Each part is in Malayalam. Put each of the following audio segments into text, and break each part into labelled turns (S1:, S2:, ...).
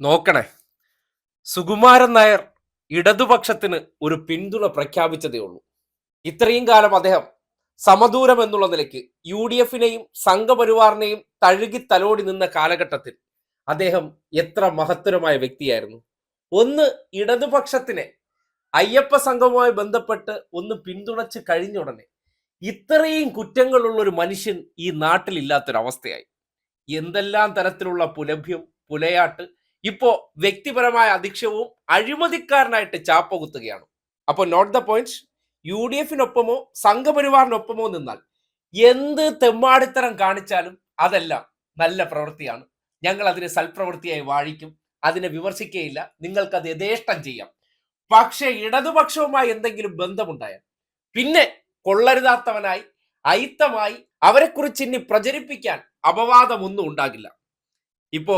S1: നോക്കണേ. സുകുമാരൻ നായർ ഇടതുപക്ഷത്തിന് ഒരു പിന്തുണ പ്രഖ്യാപിച്ചതേ ഉള്ളൂ. ഇത്രയും കാലം അദ്ദേഹം സമദൂരം എന്നുള്ള നിലയ്ക്ക് യു ഡി എഫിനെയും സംഘപരിവാറിനെയും തഴുകി തലോടി നിന്ന കാലഘട്ടത്തിൽ അദ്ദേഹം എത്ര മഹത്തരമായ വ്യക്തിയായിരുന്നു. ഒന്ന് ഇടതുപക്ഷത്തിനെ അയ്യപ്പ സംഘവുമായി ബന്ധപ്പെട്ട് ഒന്ന് പിന്തുണച്ച് കഴിഞ്ഞ ഉടനെ ഇത്രയും കുറ്റങ്ങളുള്ള ഒരു മനുഷ്യൻ ഈ നാട്ടിലില്ലാത്തൊരവസ്ഥയായി. എന്തെല്ലാം തരത്തിലുള്ള പുലഭ്യം പുലയാട്ട് ഇപ്പോ വ്യക്തിപരമായ അധിക്ഷവും അഴിമതിക്കാരനായിട്ട് ചാപ്പ കുത്തുകയാണ് അപ്പോൾ not the point U D എഫിനൊപ്പമോ സംഘപരിവാറിനൊപ്പമോ നിന്നാൽ എന്ത് തെമ്മാടിത്തരം കാണിച്ചാലും അതെല്ലാം നല്ല പ്രവൃത്തിയാണ്. ഞങ്ങൾ അതിനെ സൽപ്രവൃത്തിയായി വാഴിക്കും. അതിനെ വിമർശിക്കുകയില്ല അത് യഥേഷ്ടം ചെയ്യാം. പക്ഷേ ഇടതുപക്ഷവുമായി എന്തെങ്കിലും ബന്ധമുണ്ടായാൽ പിന്നെ കൊള്ളരുതാത്തവനായി അയിത്തമായി അവരെക്കുറിച്ച് ഇനി പ്രചരിപ്പിക്കാൻ അപവാദമൊന്നും ഉണ്ടാകില്ല. ഇപ്പോ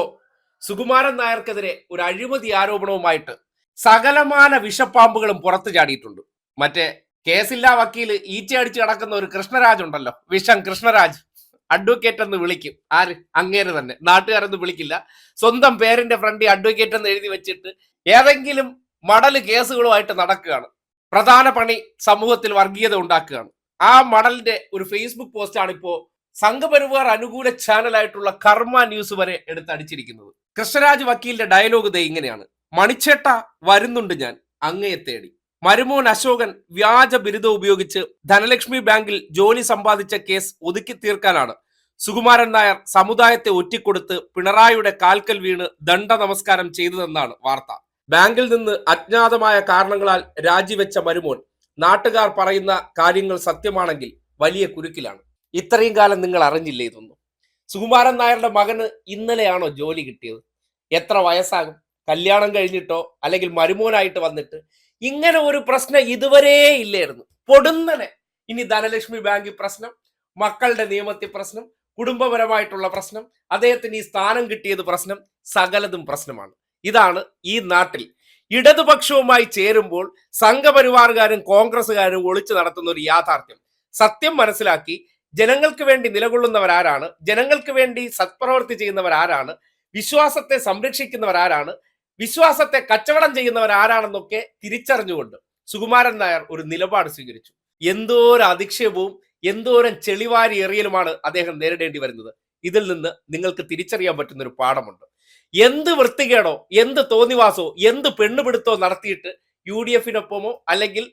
S1: സുകുമാരൻ നായർക്കെതിരെ ഒരു അഴിമതി ആരോപണവുമായിട്ട് സകലമാന വിഷപ്പാമ്പുകളും പുറത്തു ചാടിയിട്ടുണ്ട്. മറ്റേ കേസില്ലാ വക്കീൽ ഈച്ചയടിച്ച് കിടക്കുന്ന ഒരു കൃഷ്ണരാജ് ഉണ്ടല്ലോ. വിഷം കൃഷ്ണരാജ്. അഡ്വക്കേറ്റ് എന്ന് വിളിക്കും. ആര്? അങ്ങേര് തന്നെ. നാട്ടുകാരൊന്നും വിളിക്കില്ല. സ്വന്തം പേരിന്റെ ഫ്രണ്ടി അഡ്വക്കേറ്റ് എന്ന് എഴുതി വെച്ചിട്ട് ഏതെങ്കിലും മടൽ കേസുകളുമായിട്ട് നടക്കുകയാണ്. പ്രധാന പണി സമൂഹത്തിൽ വർഗീയത ഉണ്ടാക്കുകയാണ്. ആ മടലിന്റെ ഒരു ഫേസ്ബുക്ക് പോസ്റ്റാണ് ഇപ്പോ സംഘപരിവാർ അനുകൂല ചാനലായിട്ടുള്ള കർമ്മ ന്യൂസ് വരെ എടുത്തടിച്ചിരിക്കുന്നത്. കൃഷ്ണരാജ് വക്കീലിന്റെ ഡയലോഗ് ദേ ഇങ്ങനെയാണ്. മണിച്ചേട്ട വരുന്നുണ്ട് ഞാൻ അങ്ങയെ തേടി. മരുമോൻ അശോകൻ വ്യാജ ബിരുദം ഉപയോഗിച്ച് ധനലക്ഷ്മി ബാങ്കിൽ ജോലി സമ്പാദിച്ച കേസ് ഒതുക്കി തീർക്കാനാണ്. സുകുമാരൻ നായർ സമുദായത്തെ ഒറ്റിക്കൊടുത്ത് പിണറായിയുടെ കാൽക്കൽ വീണ് ദണ്ഡ നമസ്കാരം ചെയ്തതെന്നാണ് വാർത്ത. ബാങ്കിൽ നിന്ന് അജ്ഞാതമായ കാരണങ്ങളാൽ രാജിവെച്ച മരുമോൻ നാട്ടുകാർ പറയുന്ന കാര്യങ്ങൾ സത്യമാണെങ്കിൽ വലിയ കുരുക്കിലാണ്. ഇത്രയും കാലം നിങ്ങൾ അറിഞ്ഞില്ലേ ഇതൊന്നും? സുകുമാരൻ നായരുടെ മകന് ഇന്നലെയാണോ ജോലി കിട്ടിയത്? എത്ര വയസ്സാകും? കല്യാണം കഴിഞ്ഞിട്ടോ? അല്ലെങ്കിൽ മരുമോനായിട്ട് വന്നിട്ട്? ഇങ്ങനെ ഒരു പ്രശ്നം ഇതുവരെ ഇല്ലായിരുന്നു. പൊടുന്നനെ. ഇനി ധനലക്ഷ്മി ബാങ്ക് പ്രശ്നം മക്കളുടെ നിയമത്തിൽ പ്രശ്നം കുടുംബപരമായിട്ടുള്ള പ്രശ്നം അദ്ദേഹത്തിന് ഈ സ്ഥാനം കിട്ടിയത് പ്രശ്നം സകലതും പ്രശ്നമാണ്. ഇതാണ് ഈ നാട്ടിൽ. ഇടതുപക്ഷവുമായി ചേരുമ്പോൾ സംഘപരിവാറുകാരും കോൺഗ്രസ്സുകാരും ഒളിച്ചു നടത്തുന്ന ഒരു യാഥാർത്ഥ്യം. സത്യം മനസ്സിലാക്കി ജനങ്ങൾക്ക് വേണ്ടി നിലകൊള്ളുന്നവരാരാണ്? ജനങ്ങൾക്ക് വേണ്ടി സത്പ്രവൃത്തി ചെയ്യുന്നവരാരാണ്? വിശ്വാസത്തെ സംരക്ഷിക്കുന്നവരാരാണ്? വിശ്വാസത്തെ കച്ചവടം ചെയ്യുന്നവർ ആരാണെന്നൊക്കെ തിരിച്ചറിഞ്ഞുകൊണ്ട് സുകുമാരൻ നായർ ഒരു നിലപാട് സ്വീകരിച്ചു. എന്തോരം അധിക്ഷേപവും എന്തോരം ചെളിവാരി എറിയലുമാണ് അദ്ദേഹം നേരിടേണ്ടി വരുന്നത്. ഇതിൽ നിന്ന് നിങ്ങൾക്ക് തിരിച്ചറിയാൻ പറ്റുന്ന ഒരു പാഠമുണ്ട്. എന്ത് വൃത്തികേടോ എന്ത് തോന്നിവാസോ എന്ത് പെണ്ണുപിടുത്തോ നടത്തിയിട്ട് യു ഡി എഫിനൊപ്പമോ അല്ലെങ്കിൽ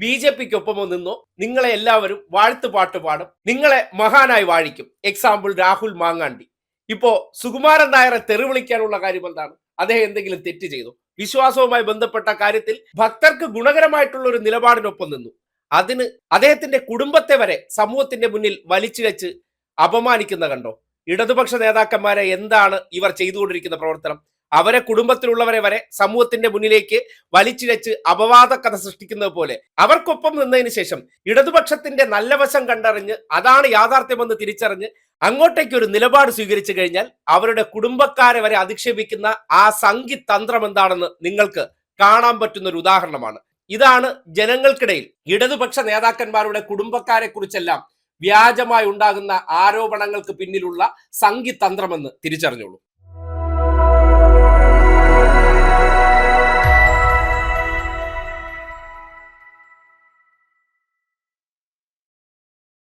S1: ബി ജെ പിക്കൊപ്പമോ നിന്നോ. നിങ്ങളെ എല്ലാവരും വാഴ്ത്തു പാട്ട് പാടും. നിങ്ങളെ മഹാനായി വാഴിക്കും. എക്സാമ്പിൾ രാഹുൽ മാങ്ങാണ്ടി. ഇപ്പോ സുകുമാരൻ നായരെ തെറിവിളിക്കാനുള്ള കാര്യം എന്താണ് അദ്ദേഹം എന്തെങ്കിലും തെറ്റ് ചെയ്തു. വിശ്വാസവുമായി ബന്ധപ്പെട്ട കാര്യത്തിൽ ഭക്തർക്ക് ഗുണകരമായിട്ടുള്ള ഒരു നിലപാടിനൊപ്പം നിന്നു. അതിന് അദ്ദേഹത്തിന്റെ കുടുംബത്തെ വരെ സമൂഹത്തിന്റെ മുന്നിൽ വലിച്ചിഴച്ച് അപമാനിക്കുന്ന കണ്ടോ? ഇടതുപക്ഷ നേതാക്കന്മാരെ എന്താണ് ഇവർ ചെയ്തുകൊണ്ടിരിക്കുന്ന പ്രവർത്തനം? അവരെ കുടുംബത്തിലുള്ളവരെ വരെ സമൂഹത്തിന്റെ മുന്നിലേക്ക് വലിച്ചിഴച്ച് അപവാദ കഥ സൃഷ്ടിക്കുന്നത് പോലെ അവർക്കൊപ്പം നിന്നതിന് ശേഷം ഇടതുപക്ഷത്തിന്റെ നല്ല വശം കണ്ടറിഞ്ഞ് അതാണ് യാഥാർത്ഥ്യമെന്ന് തിരിച്ചറിഞ്ഞ് അങ്ങോട്ടേക്ക് ഒരു നിലപാട് സ്വീകരിച്ചു കഴിഞ്ഞാൽ അവരുടെ കുടുംബക്കാരെ വരെ അധിക്ഷേപിക്കുന്ന ആ സംഘി തന്ത്രം എന്താണെന്ന് നിങ്ങൾക്ക് കാണാൻ പറ്റുന്ന ഒരു ഉദാഹരണമാണ്. ഇതാണ് ജനങ്ങൾക്കിടയിൽ ഇടതുപക്ഷ നേതാക്കന്മാരുടെ കുടുംബക്കാരെ കുറിച്ചെല്ലാം വ്യാജമായി ഉണ്ടാകുന്ന ആരോപണങ്ങൾക്ക് പിന്നിലുള്ള സംഘി തന്ത്രമെന്ന് തിരിച്ചറിഞ്ഞോളൂ.